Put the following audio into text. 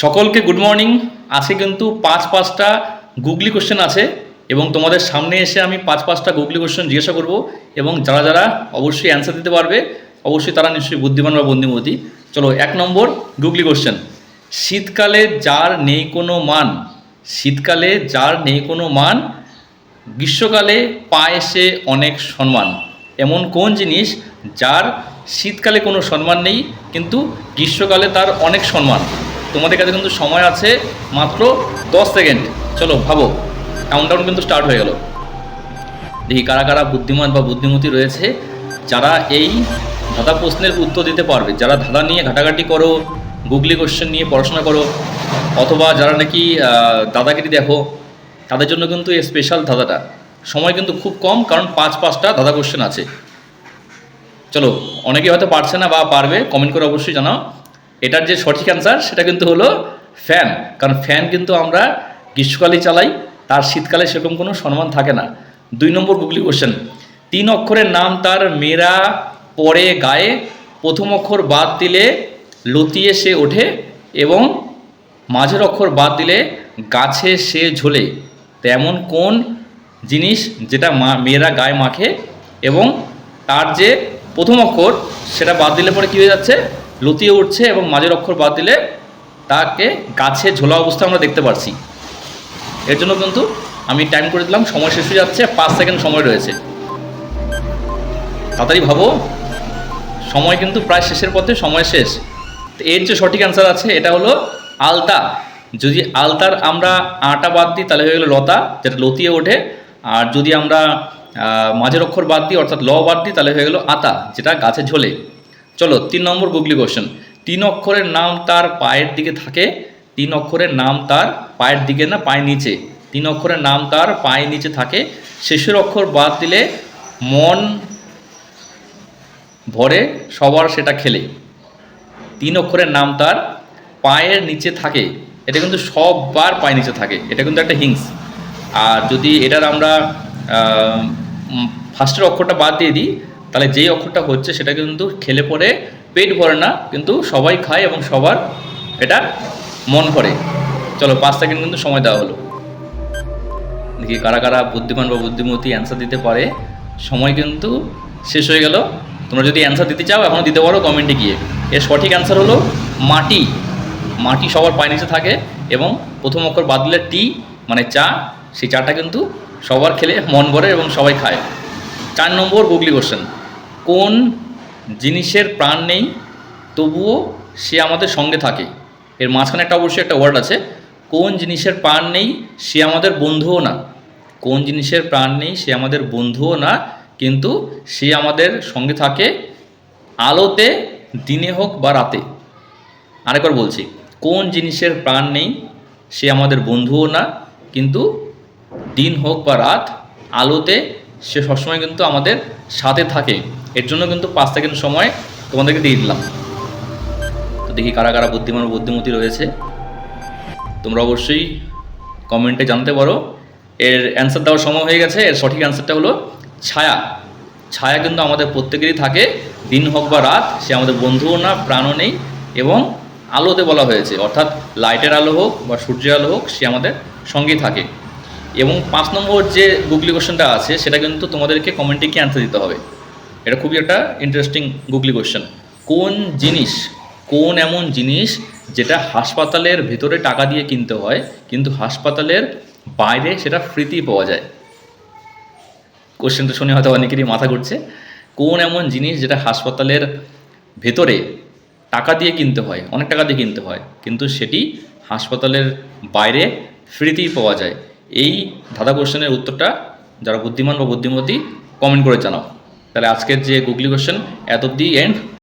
সকলকে good morning আজকে কিন্তু পাঁচ পাঁচটা গুগলি কোশ্চেন আছে এবং তোমাদের সামনে এসে আমি পাঁচ পাঁচটা গুগলি কোশ্চেন জিজ্ঞাসা করব এবং যারা যারা অবশ্যই অ্যান্সার দিতে পারবে, অবশ্যই তারা নিশ্চয়ই বুদ্ধিমান বা বন্দিমতী চলো, এক নম্বর গুগলি কোশ্চেন শীতকালে যার নেই কোনো মান, শীতকালে যার নেই কোনো মান, গ্রীষ্মকালে পায় সে অনেক সম্মান। এমন কোন জিনিস যার শীতকালে কোনো সম্মান নেই, কিন্তু গ্রীষ্মকালে তার অনেক সম্মান? তোমাদের কাছে কিন্তু সময় আছে মাত্র দশ সেকেন্ড। চলো, ভাবো। কাউন্টডাউন কিন্তু স্টার্ট হয়ে গেল। দেখি কারা কারা বুদ্ধিমান বা বুদ্ধিমতী রয়েছে, যারা এই ধাঁধা প্রশ্নের উত্তর দিতে পারবে। যারা ধাঁধা নিয়ে ঘাটাঘাটি করো, গুগলি কোশ্চেন নিয়ে পড়াশোনা করো, অথবা যারা নাকি দাদাগিরি দেখো, তাদের জন্য কিন্তু এই স্পেশাল ধাঁধাটা। সময় কিন্তু খুব কম, কারণ পাঁচ পাঁচটা ধাঁধা কোশ্চেন আছে। চলো অনেকে হয়তো পারছে না বা পারবে কমেন্ট করে অবশ্যই জানাও। এটার যে সঠিক অ্যান্সার সেটা কিন্তু হলো ফ্যান কারণ ফ্যান কিন্তু আমরা গ্রীষ্মকালে চালাই, তার শীতকালে সেরকম কোনো সম্মান থাকে না। দুই নম্বর গুগলি কোশ্চেন তিন অক্ষরের নাম তার মেয়েরা পরে গায়ে, প্রথম অক্ষর বাদ দিলে লতিয়ে সে ওঠে এবং মাঝের অক্ষর বাদ দিলে গাছে সে ঝোলে। তেমন কোন জিনিস যেটা মা, মেয়েরা গায়ে মাখে এবং তার যে প্রথম অক্ষর সেটা বাদ দিলে পরে কী হয়ে যাচ্ছে? লতিয়ে উঠছে এবং মাঝের অক্ষর বাদ দিলে তাকে গাছে ঝোলা অবস্থা আমরা দেখতে পারছি। এর জন্য কিন্তু আমি টাইম করে দিলাম, সময় শেষ হয়ে যাচ্ছে, পাঁচ সেকেন্ড সময় রয়েছে। তাড়াতাড়ি ভাবো, সময় কিন্তু প্রায় শেষের পথে, সময় শেষ। এর যে সঠিক অ্যান্সার আছে, এটা হলো আলতা। যদি আলতার আমরা আটা বাদ দিই, তাহলে হয়ে গেলো লতা, যেটা লতিয়ে ওঠে। আর যদি আমরা মাঝের অক্ষর বাদ দিই, অর্থাৎ ল বাদ দিই, তাহলে হয়ে গেলো আতা, যেটা গাছে ঝোলে। চলো তিন নম্বর গুগলি কোশ্চেন তিন অক্ষরের নাম তার পায়ের দিকে থাকে, তিন অক্ষরের নাম তার পায়ের দিকে না, পায়ের নিচে। তিন অক্ষরের নাম তার পায়ের নিচে থাকে। শেষের অক্ষর বাদ দিলে মন ভরে সবার সেটা খেলে। তিন অক্ষরের নাম তার পায়ের নিচে থাকে। এটা কিন্তু সববার পায়ের নিচে থাকে। এটা কিন্তু একটা হিংস আর যদি এটার আমরা ফার্স্টের অক্ষরটা বাদ দিয়ে দিই তাহলে যেই অক্ষরটা হচ্ছে সেটা কিন্তু খেলে পরে পেট ভরে না, কিন্তু সবাই খায় এবং সবার এটা মন ভরে। চলো পাঁচ সেকেন্ড কিন্তু সময় দেওয়া হলো। দেখি কারা কারা বুদ্ধিমান বা বুদ্ধিমতী অ্যান্সার দিতে পারে। সময় কিন্তু শেষ হয়ে গেল। তোমরা যদি অ্যান্সার দিতে চাও এখনও দিতে পারো কমেন্টে গিয়ে। এর সঠিক অ্যান্সার হলো মাটি। মাটি সবার পায়ের নিচে থাকে এবং প্রথম অক্ষর বাদ দিলে টি মানে চা, সেই চাটা কিন্তু সবার খেলে মন ভরে এবং সবাই খায়। চার নম্বর গুগলি কোশ্চেন কোন জিনিসের প্রাণ নেই, তবুও সে আমাদের সঙ্গে থাকে। এর মাঝখানে একটা অবশ্যই একটা ওয়ার্ড আছে, কোন জিনিসের প্রাণ নেই, সে আমাদের বন্ধুও না। কোন জিনিসের প্রাণ নেই, সে আমাদের বন্ধুও না, কিন্তু সে আমাদের সঙ্গে থাকে আলোতে, দিনে হোক বা রাতে। আরেকবার বলছি, কোন জিনিসের প্রাণ নেই, সে আমাদের বন্ধুও না, কিন্তু দিন হোক বা রাত আলোতে সে সবসময় কিন্তু আমাদের সাথে থাকে। এর জন্য কিন্তু পাঁচ সেকেন্ড সময় তোমাদেরকে দিয়ে দিলাম। তো দেখি কারা কারা বুদ্ধিমান বুদ্ধিমতী রয়েছে। তোমরা অবশ্যই কমেন্টে জানতে পারো। এর অ্যান্সার দেওয়ার সময় হয়ে গেছে। এর সঠিক অ্যান্সারটা হলো ছায়া। ছায়া কিন্তু আমাদের প্রত্যেকেরই থাকে। দিন হোক বা রাত, সে আমাদের বন্ধুও না, প্রাণও নেই এবং আলোতে বলা হয়েছে। অর্থাৎ লাইটের আলো হোক বা সূর্যের আলো হোক, সে আমাদের সঙ্গেই থাকে। এবং পাঁচ নম্বর যে গুগলি কোশ্চেনটা আছে, সেটা কিন্তু তোমাদেরকে কমেন্টে কি অ্যান্সার দিতে হবে? এটা খুবই একটা ইন্টারেস্টিং গুগলি কোশ্চেন কোন জিনিস, কোন এমন জিনিস যেটা হাসপাতালের ভেতরে টাকা দিয়ে কিনতে হয়, কিন্তু হাসপাতালের বাইরে সেটা ফ্রিতেই পাওয়া যায়? কোশ্চেনটা শুনে হয়তো অনেকেরই মাথা ঘুরছে। কোন এমন জিনিস যেটা হাসপাতালের ভেতরে টাকা দিয়ে কিনতে হয়, অনেক টাকা দিয়ে কিনতে হয়, কিন্তু সেটি হাসপাতালের বাইরে ফ্রিতেই পাওয়া যায়? এই ধাঁধা কোশ্চেনের উত্তরটা যারা বুদ্ধিমান বা বুদ্ধিমতী কমেন্ট করে জানাও। তাহলে আজকের যে গুগলি কোশ্চেন এত অব্দি এন্ড